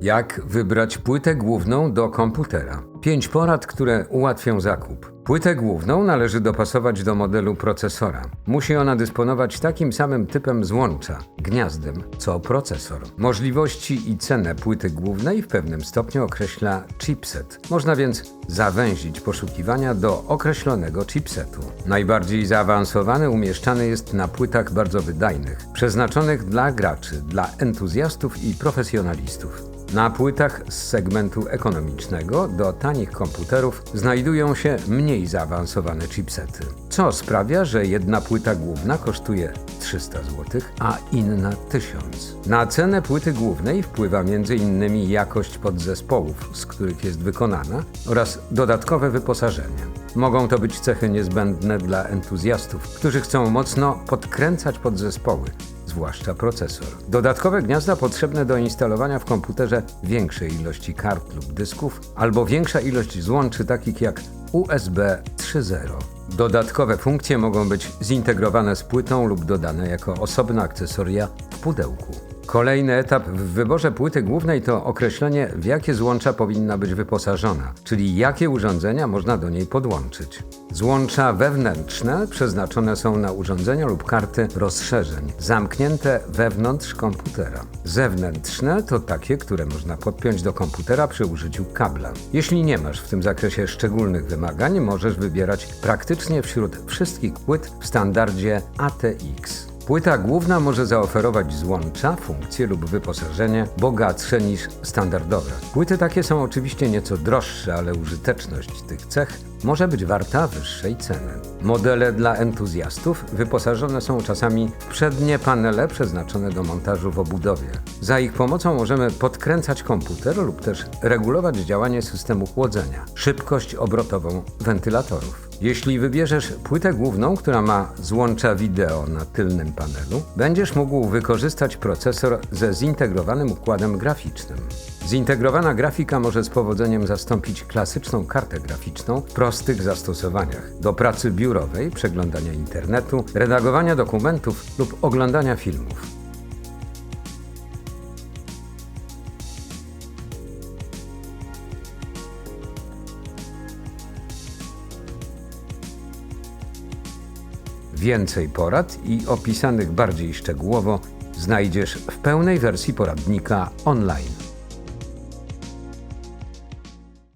Jak wybrać płytę główną do komputera? Pięć porad, które ułatwią zakup. Płytę główną należy dopasować do modelu procesora. Musi ona dysponować takim samym typem złącza, gniazdem, co procesor. Możliwości i cenę płyty głównej w pewnym stopniu określa chipset. Można więc zawęzić poszukiwania do określonego chipsetu. Najbardziej zaawansowany umieszczany jest na płytach bardzo wydajnych, przeznaczonych dla graczy, dla entuzjastów i profesjonalistów. Na płytach z segmentu ekonomicznego do tanich komputerów znajdują się mniej zaawansowane chipsety, co sprawia, że jedna płyta główna kosztuje 300 zł, a inna 1000. Na cenę płyty głównej wpływa m.in. jakość podzespołów, z których jest wykonana oraz dodatkowe wyposażenie. Mogą to być cechy niezbędne dla entuzjastów, którzy chcą mocno podkręcać podzespoły, zwłaszcza procesor. Dodatkowe gniazda potrzebne do instalowania w komputerze większej ilości kart lub dysków, albo większa ilość złączy takich jak USB 3.0. Dodatkowe funkcje mogą być zintegrowane z płytą lub dodane jako osobne akcesoria w pudełku. Kolejny etap w wyborze płyty głównej to określenie, w jakie złącza powinna być wyposażona, czyli jakie urządzenia można do niej podłączyć. Złącza wewnętrzne przeznaczone są na urządzenia lub karty rozszerzeń, zamknięte wewnątrz komputera. Zewnętrzne to takie, które można podpiąć do komputera przy użyciu kabla. Jeśli nie masz w tym zakresie szczególnych wymagań, możesz wybierać praktycznie wśród wszystkich płyt w standardzie ATX. Płyta główna może zaoferować złącza, funkcje lub wyposażenie bogatsze niż standardowe. Płyty takie są oczywiście nieco droższe, ale użyteczność tych cech może być warta wyższej ceny. Modele dla entuzjastów wyposażone są czasami w przednie panele przeznaczone do montażu w obudowie. Za ich pomocą możemy podkręcać komputer lub też regulować działanie systemu chłodzenia, szybkość obrotową wentylatorów. Jeśli wybierzesz płytę główną, która ma złącza wideo na tylnym panelu, będziesz mógł wykorzystać procesor ze zintegrowanym układem graficznym. Zintegrowana grafika może z powodzeniem zastąpić klasyczną kartę graficzną w prostych zastosowaniach do pracy biurowej, przeglądania internetu, redagowania dokumentów lub oglądania filmów. Więcej porad i opisanych bardziej szczegółowo znajdziesz w pełnej wersji poradnika online.